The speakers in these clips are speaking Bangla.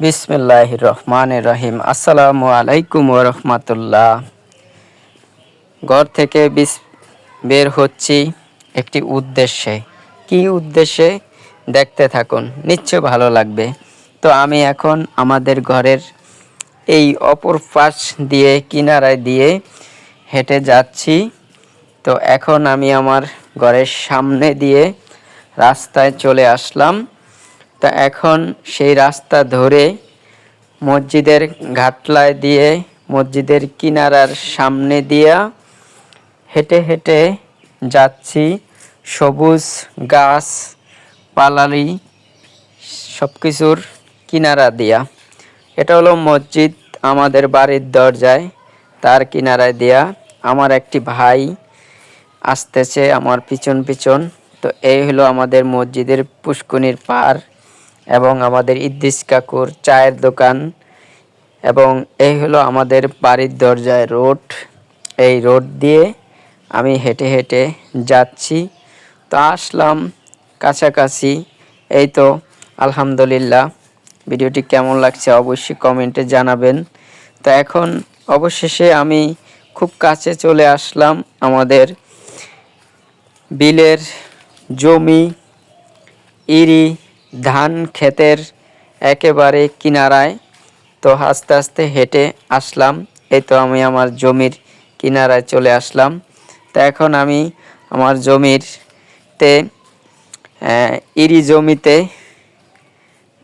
বিসমিল্লাহ রহমান রহিম। আসসালামু আলাইকুম রহমতুল্লাহ। ঘর থেকে বিস, বের হচ্ছি একটি উদ্দেশ্যে। কি উদ্দেশ্যে? দেখতে থাকুন, নিশ্চয় ভালো লাগবে। তো আমি এখন আমাদের ঘরের এই অপর পাশ দিয়ে, কিনারায় দিয়ে হেঁটে যাচ্ছি। তো এখন আমি আমার ঘরের সামনে দিয়ে রাস্তায় চলে আসলাম। তা এখন সেই রাস্তা ধরে মসজিদের ঘাটলায় দিয়ে মসজিদের কিনারার সামনে দিয়া হেঁটে হেঁটে যাচ্ছি। সবুজ গাছ, পালালি সব কিছুর কিনারা দিয়া। এটা হলো মসজিদ আমাদের বাড়ির দরজায়। তার কিনারায় দেয়া আমার একটি ভাই আসতেছে আমার পিছন পিছন। তো এই হলো আমাদের মসজিদের পুষ্কুনির পার। এবং আমাদের ইদ্দিস কাকুর চায়ের দোকান। এবং এই হলো আমাদের বাড়ির দরজায় রোড। এই রোড দিয়ে আমি হেঁটে হেঁটে যাচ্ছি। তো আসলাম কাছাকাছি। এই তো, আলহামদুলিল্লাহ। ভিডিওটি কেমন লাগছে অবশ্যই কমেন্টে জানাবেন। তো এখন অবশেষে আমি খুব কাছে চলে আসলাম আমাদের বিলের জমি, ইরি ধান ক্ষেতের একেবারে কিনারায়। তো আস্তে আস্তে হেঁটে আসলাম। এই তো আমি আমার জমির কিনারায় চলে আসলাম। তো এখন আমি আমার জমির তে ইরি জমিতে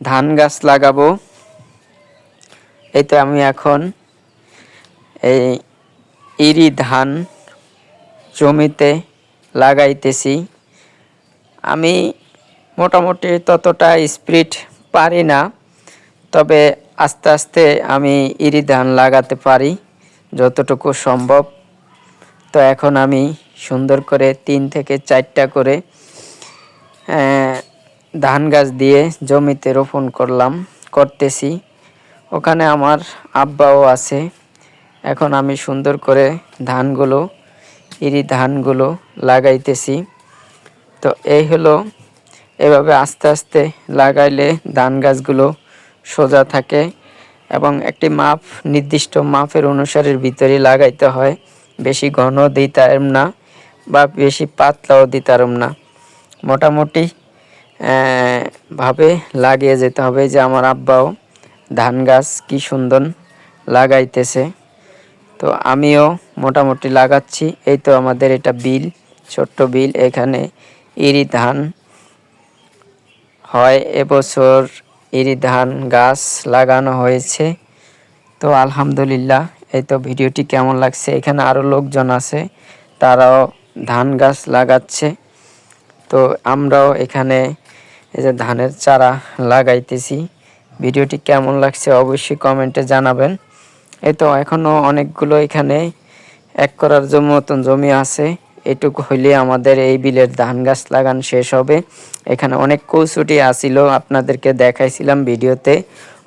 ধান গাছ লাগাবো। এই তো আমি এখন এই ইরি ধান জমিতে লাগাইতেছি। আমি মোটামুটি ততটা স্পিড পারি না, তবে আস্তে আস্তে আমি ইরি ধান লাগাতে পারি যতটুকু সম্ভব। তো এখন আমি সুন্দর করে তিন থেকে চারটা করে ধান গাছ দিয়ে জমিতে রোপণ করলাম, করতেছি। ওখানে আমার আব্বাও আছে। এখন আমি সুন্দর করে ধানগুলো, ইরি ধানগুলো লাগাইতেছি। তো এই হলো এভাবে আস্তে আস্তে লাগাইলে ধান গাছগুলো সোজা থাকে এবং একটি মাপ, নির্দিষ্ট মাপের অনুসারের ভিতরে লাগাইতে হয়। বেশি ঘন দিতাম না বা বেশি পাতলাও দিতাম না। মোটামুটি ভাবে লাগিয়ে যেতে হবে যে আমার আব্বাও ধান গাছ কি সুন্দর লাগাইতেছে। তো আমিও মোটামুটি লাগাচ্ছি। এই তো আমাদের এটা বিল, ছোট্ট বিল। এখানে ইরি ধান হয় এবছর ইরি ধান গাছ লাগানো হয়েছে। তো আলহামদুলিল্লাহ, এই তো ভিডিওটি কেমন লাগছে? এখানে আরও লোকজন আছে, তারাও ধান গাছ লাগাচ্ছে। তো আমরাও এখানে এই যে ধানের চারা লাগাইতেছি। ভিডিওটি কেমন লাগছে অবশ্যই কমেন্টে জানাবেন। এই তো এখনও অনেকগুলো এখানে এক করার জন্য মতন জমি আছে। এটুকু হইলে আমাদের এই বিলের ধান গাছ লাগান শেষ হবে। এখানে অনেক কৌশুটি আসিল আপনাদেরকে দেখাইছিলাম ভিডিওতে।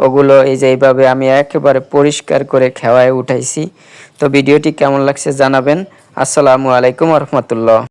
ওগুলো এই যে এইভাবে আমি একেবারে পরিষ্কার করে খেওয়ায় উঠাইছি। তো ভিডিওটি কেমন লাগছে জানাবেন। আসসালামু আলাইকুম রহমতুল্লাহ।